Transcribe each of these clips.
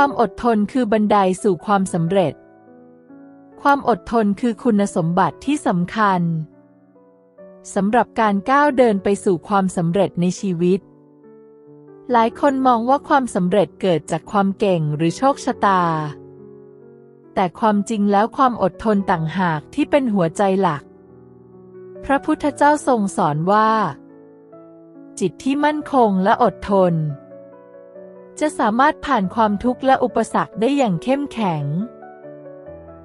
ความอดทนคือบันไดสู่ความสำเร็จ ความอดทนคือคุณสมบัติที่สำคัญสำหรับการก้าวเดินไปสู่ความสำเร็จในชีวิต หลายคนมองว่าความสำเร็จเกิดจากความเก่งหรือโชคชะตา แต่ความจริงแล้วความอดทนต่างหากที่เป็นหัวใจหลัก พระพุทธเจ้าทรงสอนว่า จิตที่มั่นคงและอดทน จะสามารถผ่านความทุกข์และอุปสรรคได้อย่างเข้มแข็ง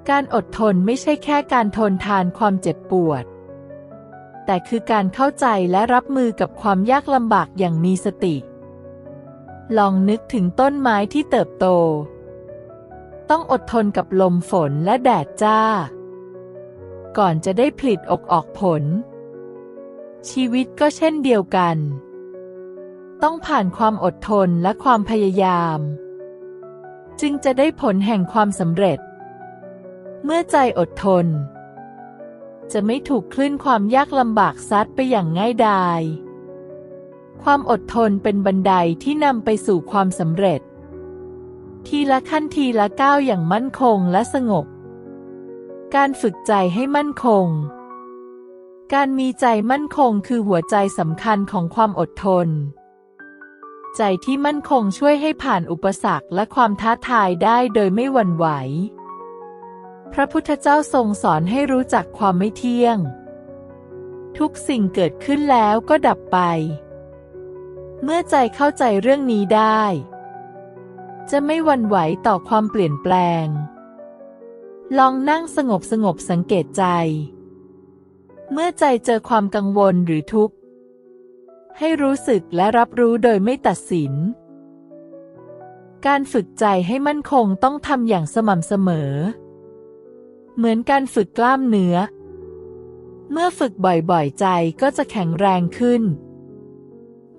การอดทนไม่ใช่แค่การทนทานความเจ็บปวด แต่คือการเข้าใจและรับมือกับความยากลำบากอย่างมีสติ ลองนึกถึงต้นไม้ที่เติบโต ต้องอดทนกับลมฝนและแดดจ้า ก่อนจะได้ผลิตอกออกผล ชีวิตก็เช่นเดียวกัน ต้องผ่านความอดทนและความพยายาม จึงจะได้ผลแห่งความสำเร็จ เมื่อใจอดทน จะไม่ถูกคลื่นความยากลำบากซัดไปอย่างง่ายดาย ความอดทนเป็นบันไดที่นำไปสู่ความสำเร็จ ทีละขั้นทีละก้าวอย่างมั่นคงและสงบ การฝึกใจให้มั่นคงการมีใจมั่นคงคือหัวใจสำคัญของความอดทน ใจที่มั่นคงช่วยให้ผ่านอุปสรรคและความท้าทายได้โดยไม่หวั่นไหว พระพุทธเจ้าทรงสอนให้รู้จักความไม่เที่ยง ทุกสิ่งเกิดขึ้นแล้วก็ดับไป เมื่อใจเข้าใจเรื่องนี้ได้ จะไม่หวั่นไหวต่อความเปลี่ยนแปลง ลองนั่งสงบสงบสังเกตใจ เมื่อใจเจอความกังวลหรือทุกข์ ให้รู้สึกและรับรู้โดยไม่ตัดสิน การฝึกใจให้มั่นคงต้องทำอย่างสม่ำเสมอ เหมือนการฝึกกล้ามเนื้อ เมื่อฝึกบ่อยๆ ใจก็จะแข็งแรงขึ้น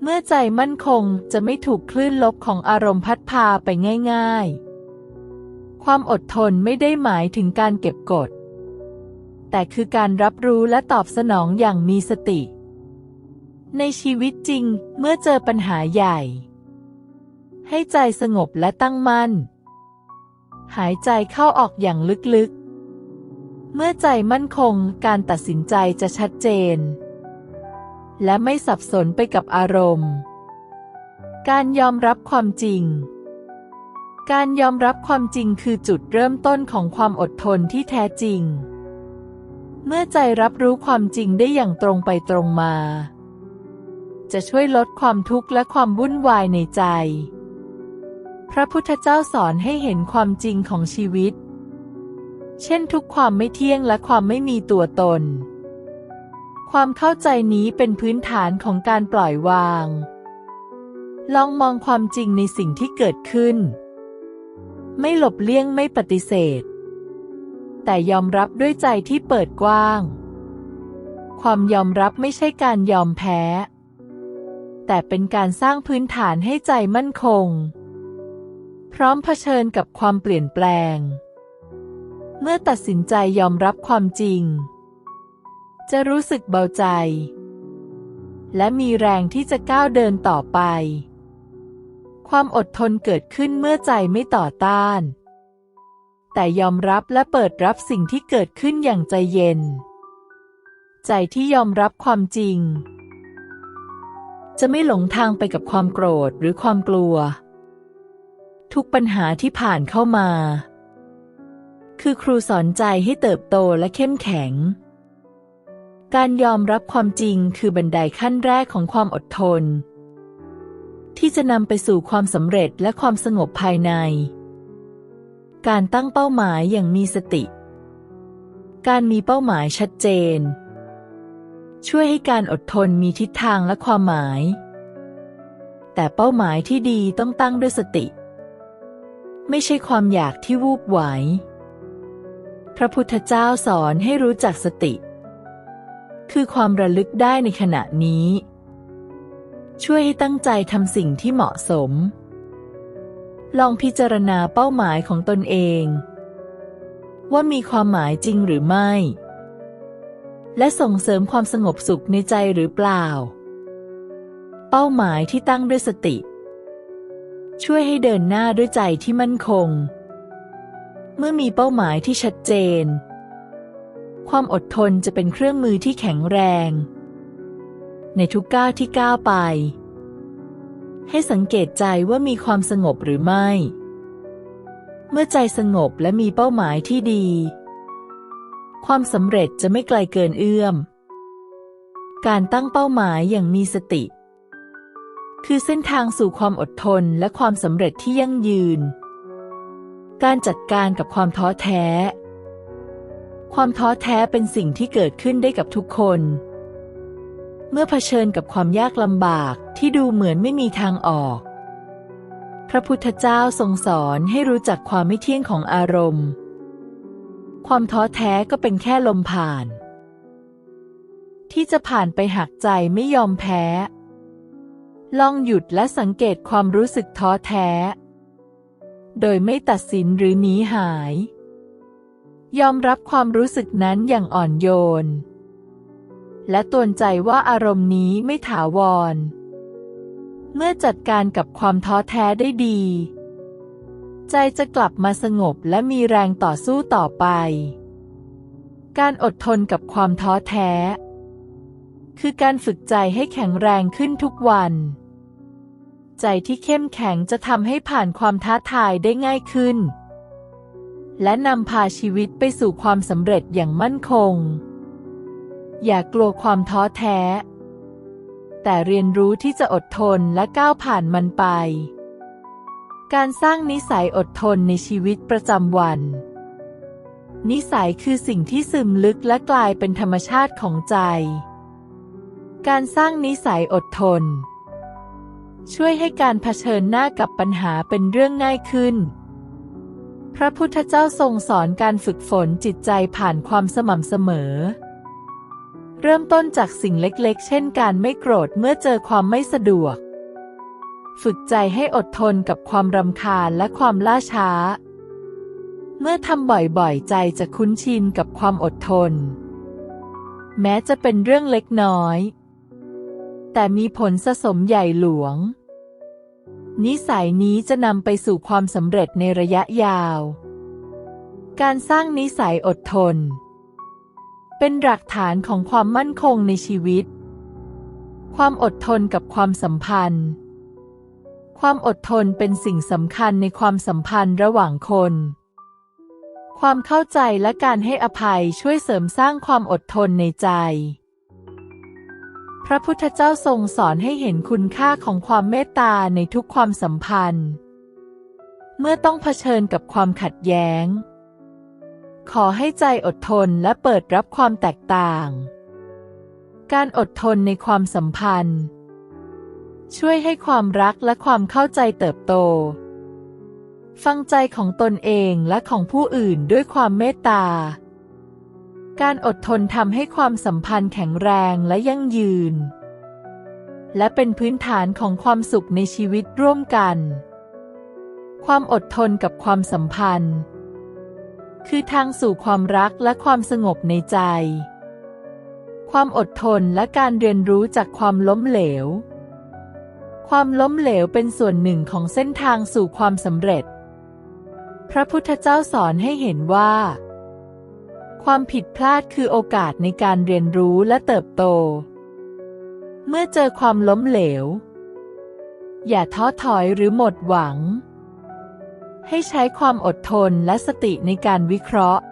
เมื่อใจมั่นคงจะไม่ถูกคลื่นลบของอารมณ์พัดพาไปง่าย ๆ ความอดทนไม่ได้หมายถึงการเก็บกด แต่คือการรับรู้และตอบสนองอย่างมีสติ ในชีวิตจริงเมื่อเจอปัญหาใหญ่ ให้ใจสงบและตั้งมั่น หายใจเข้าออกอย่างลึกๆ เมื่อใจมั่นคงการตัดสินใจจะชัดเจน และไม่สับสนไปกับอารมณ์ การยอมรับความจริง การยอมรับความจริงคือจุดเริ่มต้นของความอดทนที่แท้จริง เมื่อใจรับรู้ความจริงได้อย่างตรงไปตรงมา จะช่วยลดความทุกข์และความวุ่นวายในใจ พระพุทธเจ้าสอนให้เห็นความจริงของชีวิต เช่นทุกความไม่เที่ยงและความไม่มีตัวตน ความเข้าใจนี้เป็นพื้นฐานของการปล่อยวาง ลองมองความจริงในสิ่งที่เกิดขึ้น ไม่หลบเลี่ยงไม่ปฏิเสธ แต่ยอมรับด้วยใจที่เปิดกว้าง ความยอมรับไม่ใช่การยอมแพ้ แต่เป็นการสร้างพื้นฐานให้ใจมั่นคง พร้อมเผชิญกับความเปลี่ยนแปลง เมื่อตัดสินใจยอมรับความจริง จะรู้สึกเบาใจ และมีแรงที่จะก้าวเดินต่อไป ความอดทนเกิดขึ้นเมื่อใจไม่ต่อต้าน แต่ยอมรับและเปิดรับสิ่งที่เกิดขึ้นอย่างใจเย็น ใจที่ยอมรับความจริง จะไม่หลงทางไปกับความโกรธหรือความกลัว ทุกปัญหาที่ผ่านเข้ามา คือครูสอนใจให้เติบโตและเข้มแข็ง การยอมรับความจริงคือบันไดขั้นแรกของความอดทน ที่จะนำไปสู่ความสำเร็จและความสงบภายใน การตั้งเป้าหมายอย่างมีสติ การมีเป้าหมายชัดเจน ช่วยให้การอดทนมีทิศทางและความหมาย แต่เป้าหมายที่ดีต้องตั้งด้วยสติ ไม่ใช่ความอยากที่วูบไหว พระพุทธเจ้าสอนให้รู้จักสติ คือความระลึกได้ในขณะนี้ ช่วยให้ตั้งใจทำสิ่งที่เหมาะสม ลองพิจารณาเป้าหมายของตนเอง ว่ามีความหมายจริงหรือไม่ และส่งเสริมความสงบสุขในใจหรือเปล่า เป้าหมายที่ตั้งด้วยสติ ช่วยให้เดินหน้าด้วยใจที่มั่นคง เมื่อมีเป้าหมายที่ชัดเจน ความอดทนจะเป็นเครื่องมือที่แข็งแรง ในทุกก้าวที่ก้าวไป ให้สังเกตใจว่ามีความสงบหรือไม่ เมื่อใจสงบและมีเป้าหมายที่ดี ความสำเร็จจะไม่ไกลเกินเอื้อม การตั้งเป้าหมายอย่างมีสติ คือเส้นทางสู่ความอดทนและความสำเร็จที่ยั่งยืน การจัดการกับความท้อแท้ ความท้อแท้เป็นสิ่งที่เกิดขึ้นได้กับทุกคน เมื่อเผชิญกับความยากลำบากที่ดูเหมือนไม่มีทางออก พระพุทธเจ้าทรงสอนให้รู้จักความไม่เที่ยงของอารมณ์ ความท้อแท้ก็เป็นแค่ลมผ่าน ที่จะผ่านไปหากใจไม่ยอมแพ้ ลองหยุดและสังเกตความรู้สึกท้อแท้ โดยไม่ตัดสินหรือหนีหาย ยอมรับความรู้สึกนั้นอย่างอ่อนโยน และตวนใจว่าอารมณ์นี้ไม่ถาวร เมื่อจัดการกับความท้อแท้ได้ดี ใจจะกลับมาสงบและมีแรงต่อสู้ต่อไป การอดทนกับความท้อแท้ คือการฝึกใจให้แข็งแรงขึ้นทุกวัน ใจที่เข้มแข็งจะทำให้ผ่านความท้าทายได้ง่ายขึ้น และนำพาชีวิตไปสู่ความสำเร็จอย่างมั่นคง อย่ากลัวความท้อแท้ แต่เรียนรู้ที่จะอดทนและก้าวผ่านมันไป การสร้างนิสัยอดทนในชีวิตประจำวัน นิสัยคือสิ่งที่ซึมลึกและกลายเป็นธรรมชาติของใจ การสร้างนิสัยอดทน ช่วยให้การเผชิญหน้ากับปัญหาเป็นเรื่องง่ายขึ้น พระพุทธเจ้าทรงสอนการฝึกฝนจิตใจผ่านความสม่ำเสมอ เริ่มต้นจากสิ่งเล็กๆ เช่นการไม่โกรธเมื่อเจอความไม่สะดวก ฝึกใจให้อดทนกับความรำคาญและความล่าช้า เมื่อทำบ่อยๆ ใจจะคุ้นชินกับความอดทน แม้จะเป็นเรื่องเล็กน้อย แต่มีผลสะสมใหญ่หลวง นิสัยนี้จะนำไปสู่ความสำเร็จในระยะยาว การสร้างนิสัยอดทน เป็นหลักฐานของความมั่นคงในชีวิต ความอดทนกับความสัมพันธ์ ความอดทนเป็นสิ่งสำคัญในความสัมพันธ์ระหว่างคน ความเข้าใจและการให้อภัยช่วยเสริมสร้างความอดทนในใจ พระพุทธเจ้าทรงสอนให้เห็นคุณค่าของความเมตตาในทุกความสัมพันธ์ เมื่อต้องเผชิญกับความขัดแย้ง ขอให้ใจอดทนและเปิดรับความแตกต่าง การอดทนในความสัมพันธ์ ช่วยให้ความรักและความเข้าใจเติบโต ฟังใจของตนเองและของผู้อื่นด้วยความเมตตา การอดทนทำให้ความสัมพันธ์แข็งแรงและยั่งยืน และเป็นพื้นฐานของความสุขในชีวิตร่วมกัน ความอดทนกับความสัมพันธ์ คือทางสู่ความรักและความสงบในใจ ความอดทนและการเรียนรู้จากความล้มเหลว ความล้มเหลวเป็นส่วนหนึ่งของเส้นทางสู่ความสำเร็จ พระพุทธเจ้าสอนให้เห็นว่า ความผิดพลาดคือโอกาสในการเรียนรู้และเติบโต เมื่อเจอความล้มเหลว อย่าท้อถอยหรือหมดหวัง ให้ใช้ความอดทนและสติในการวิเคราะห์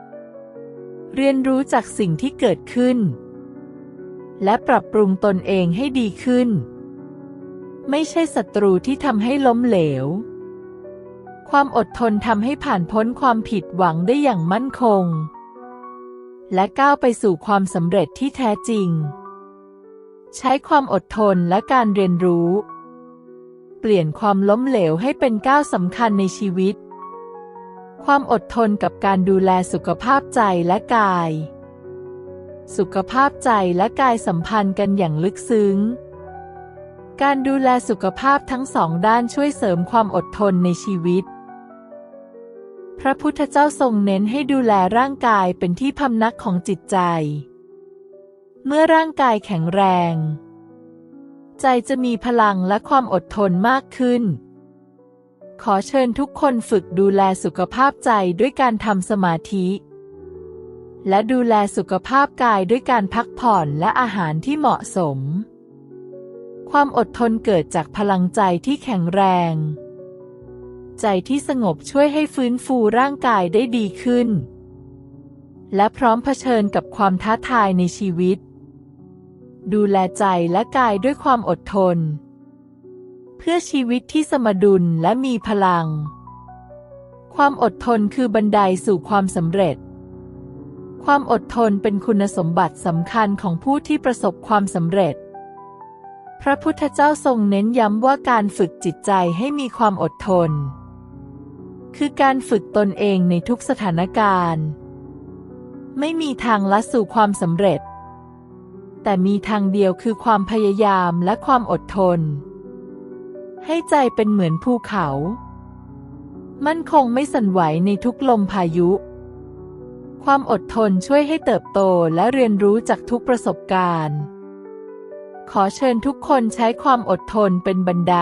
เรียนรู้จากสิ่งที่เกิดขึ้น และปรับปรุงตนเองให้ดีขึ้น ไม่ใช่ศัตรูที่ทำให้ล้มเหลว ความอดทนทำให้ผ่านพ้นความผิดหวังได้อย่างมั่นคง และก้าวไปสู่ความสำเร็จที่แท้จริง ใช้ความอดทนและการเรียนรู้ เปลี่ยนความล้มเหลวให้เป็นก้าวสำคัญในชีวิต ความอดทนกับการดูแลสุขภาพใจและกาย สุขภาพใจและกายสัมพันธ์กันอย่างลึกซึ้ง การดูแลสุขภาพทั้งสองด้านช่วยเสริมความอดทนในชีวิต พระพุทธเจ้าทรงเน้นให้ดูแลร่างกายเป็นที่พำนักของจิตใจ เมื่อร่างกายแข็งแรง ใจจะมีพลังและความอดทนมากขึ้น ขอเชิญทุกคนฝึกดูแลสุขภาพใจด้วยการทำสมาธิ และดูแลสุขภาพกายด้วยการพักผ่อนและอาหารที่เหมาะสม ความอดทนเกิดจากพลังใจที่แข็งแรง ใจที่สงบช่วยให้ฟื้นฟูร่างกายได้ดีขึ้น และพร้อมเผชิญกับความท้าทายในชีวิต ดูแลใจและกายด้วยความอดทน เพื่อชีวิตที่สมดุลและมีพลัง ความอดทนคือบันไดสู่ความสำเร็จ ความอดทนเป็นคุณสมบัติสำคัญของผู้ที่ประสบความสำเร็จ พระพุทธเจ้าทรงเน้นย้ำว่าการฝึกจิตใจให้มีความอดทน คือการฝึกตนเองในทุกสถานการณ์ ไม่มีทางลัดสู่ความสำเร็จ แต่มีทางเดียวคือความพยายามและความอดทน ให้ใจเป็นเหมือนภูเขา มั่นคงไม่สั่นไหวในทุกลมพายุ ความอดทนช่วยให้เติบโตและเรียนรู้จากทุกประสบการณ์ ขอเชิญทุกคนใช้ความอดทนเป็นบันได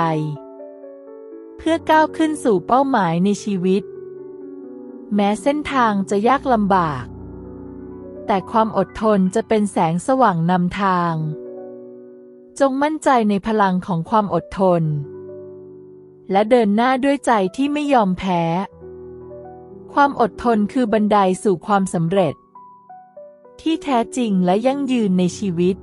เพื่อก้าวขึ้นสู่เป้าหมายในชีวิต แม้เส้นทางจะยากลำบาก แต่ความอดทนจะเป็นแสงสว่างนำทาง จงมั่นใจในพลังของความอดทน และเดินหน้าด้วยใจที่ไม่ยอมแพ้ ความอดทนคือบันไดสู่ความสำเร็จ ที่แท้จริงและยั่งยืนในชีวิต